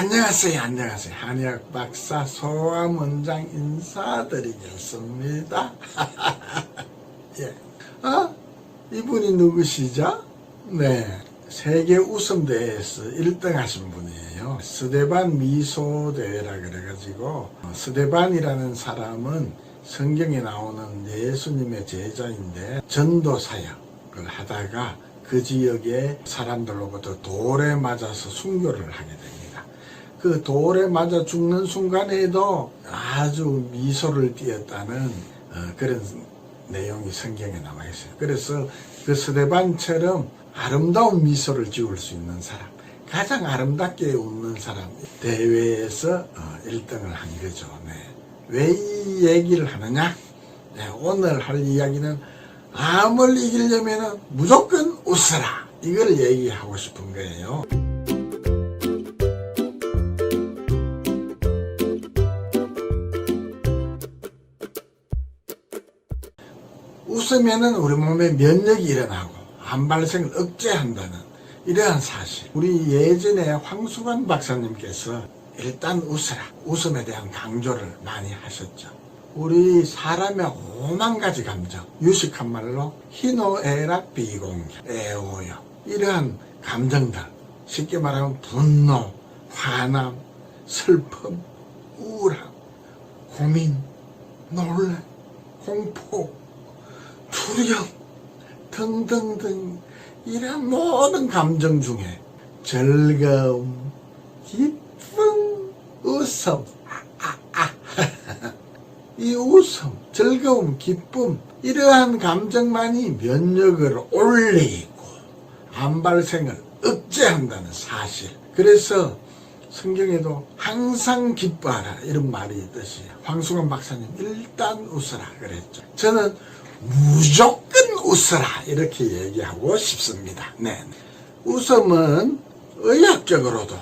안녕하세요, 안녕하세요. 한의학 박사 소암 원장 인사드리겠습니다. 예. 아, 이분이 누구시죠? 네. 세계 웃음 대회에서 1등 하신 분이에요. 스데반 미소 대회라 그래가지고, 어, 스데반이라는 사람은 성경에 나오는 예수님의 제자인데, 전도 사역을 하다가 그 지역의 사람들로부터 돌에 맞아서 순교를 하게 됩니다. 그 돌에 맞아 죽는 순간에도 아주 미소를 띄었다는 어, 그런 내용이 성경에 나와 있어요. 그래서 그 스데반처럼 아름다운 미소를 지을 수 있는 사람, 가장 아름답게 웃는 사람 대회에서 어, 1등을 한 거죠. 네. 왜이 얘기를 하느냐? 네, 오늘 할 이야기는 암을 이기려면 무조건 웃어라. 이걸 얘기하고 싶은 거예요. 웃으면은 우리 몸에 면역이 일어나고 암 발생을 억제한다는 이러한 사실. 우리 예전에 황수관 박사님께서 일단 웃어라. 웃음에 대한 강조를 많이 하셨죠. 우리 사람의 오만 가지 감정, 유식한 말로 희노애락 비공개, 애오요 이러한 감정들, 쉽게 말하면 분노, 화남, 슬픔, 우울함, 고민, 놀래, 공포, 두려움 등등등 이런 모든 감정 중에 즐거움, 기쁨, 웃음, 아, 아, 아. 이 웃음, 즐거움, 기쁨 이러한 감정만이 면역을 올리고 암 발생을 억제한다는 사실. 그래서 성경에도 항상 기뻐하라 이런 말이 있듯이 황수관 박사님 일단 웃어라 그랬죠. 저는 무조건 웃어라 이렇게 얘기하고 싶습니다. 네. 웃음은 의학적으로도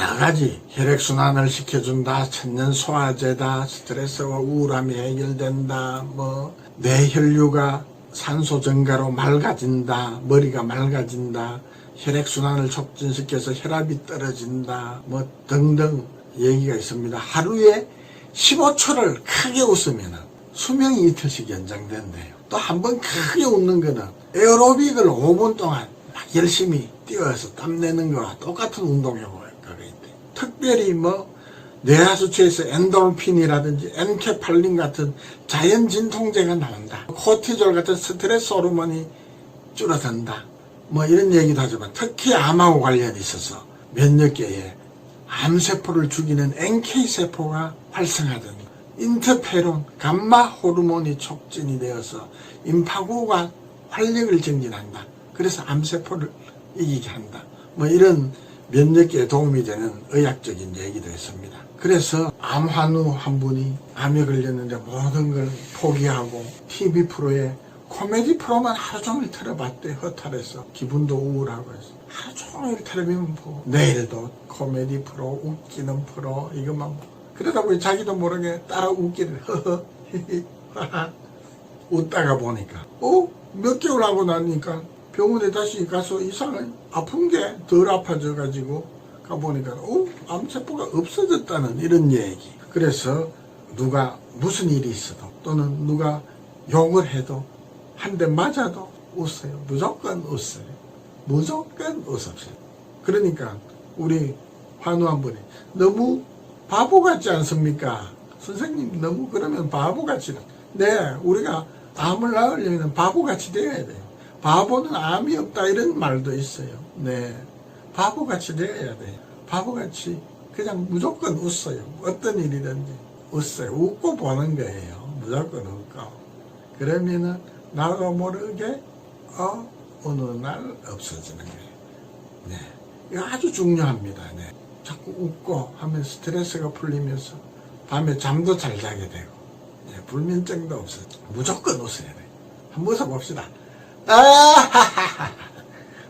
여러 가지 혈액순환을 시켜준다, 천년 소화제다, 스트레스와 우울함이 해결된다, 뭐 뇌혈류가 산소 증가로 맑아진다, 머리가 맑아진다, 혈액순환을 촉진시켜서 혈압이 떨어진다, 뭐 등등 얘기가 있습니다. 하루에 15초를 크게 웃으면 수명이 이틀씩 연장된대요. 또 한 번 크게 웃는 거는 에어로빅을 5분 동안 막 열심히 뛰어서 땀내는 거와 똑같은 운동 효과가 있대. 특별히 뭐 뇌하수체에서 엔돌핀이라든지 엔케팔린 같은 자연 진통제가 나온다. 코티졸 같은 스트레스 호르몬이 줄어든다. 뭐 이런 얘기도 하지만 특히 암하고 관련이 있어서 면역계에 암세포를 죽이는 NK세포가 활성화됩니다. 인터페론, 감마 호르몬이 촉진이 되어서 임파구가 활력을 증진한다. 그래서 암세포를 이기게 한다. 뭐 이런 면역계에 도움이 되는 의학적인 얘기도 있습니다. 그래서 암환우 한 분이 암에 걸렸는데 모든 걸 포기하고 TV 프로에 코미디 프로만 하루 종일 틀어봤대 허탈해서 기분도 우울하고 해서 하루 종일 텔레비전 보고 내일도 코미디 프로 웃기는 프로 이것만 보고 그러다 보니 자기도 모르게 따라 하하. 웃다가 보니까. 어? 몇 개월 하고 나니까 병원에 다시 가서 이상은 아픈 게 덜 아파져 가지고 가보니까 어? 암세포가 없어졌다는 이런 얘기. 그래서 누가 무슨 일이 있어도 또는 누가 욕을 해도 한 대 맞아도 웃어요. 무조건 웃어요. 무조건 웃읍시다 그러니까 우리 환우 한 분이 너무 바보 같지 않습니까? 선생님 너무 그러면 바보 같이 네 우리가 암을 낳으려면 바보같이 되어야 돼요. 바보는 암이 없다 이런 말도 있어요. 네 바보같이 되어야 돼요. 바보같이 그냥 무조건 웃어요. 어떤 일이든지 웃어요. 웃고 보는 거예요. 무조건 웃고. 그러면은 나도 모르게 어 어느 날 없어지는 거예요. 네 이거 아주 중요합니다. 네. 자꾸 웃고 하면 스트레스가 풀리면서 밤에 잠도 잘 자게 되고. 예, 불면증도 없어져. 무조건 웃어야 돼. 한번 웃어봅시다. 아하하하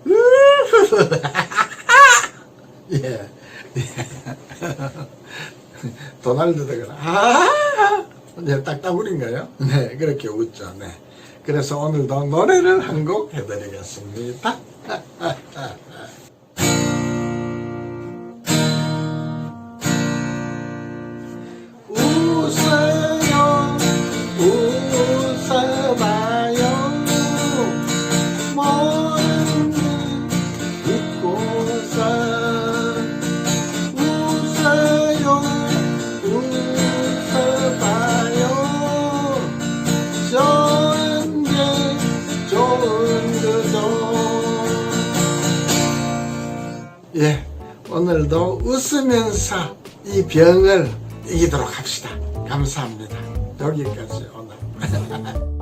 예, 예. 도날드가 아 네, 딱따구리인가요? 네 그렇게 웃죠. 네. 그래서 오늘도 노래를 한 곡 해드리겠습니다 예 오늘도 웃으면서 이 병을 이기도록 합시다. 감사합니다. 여기까지 오늘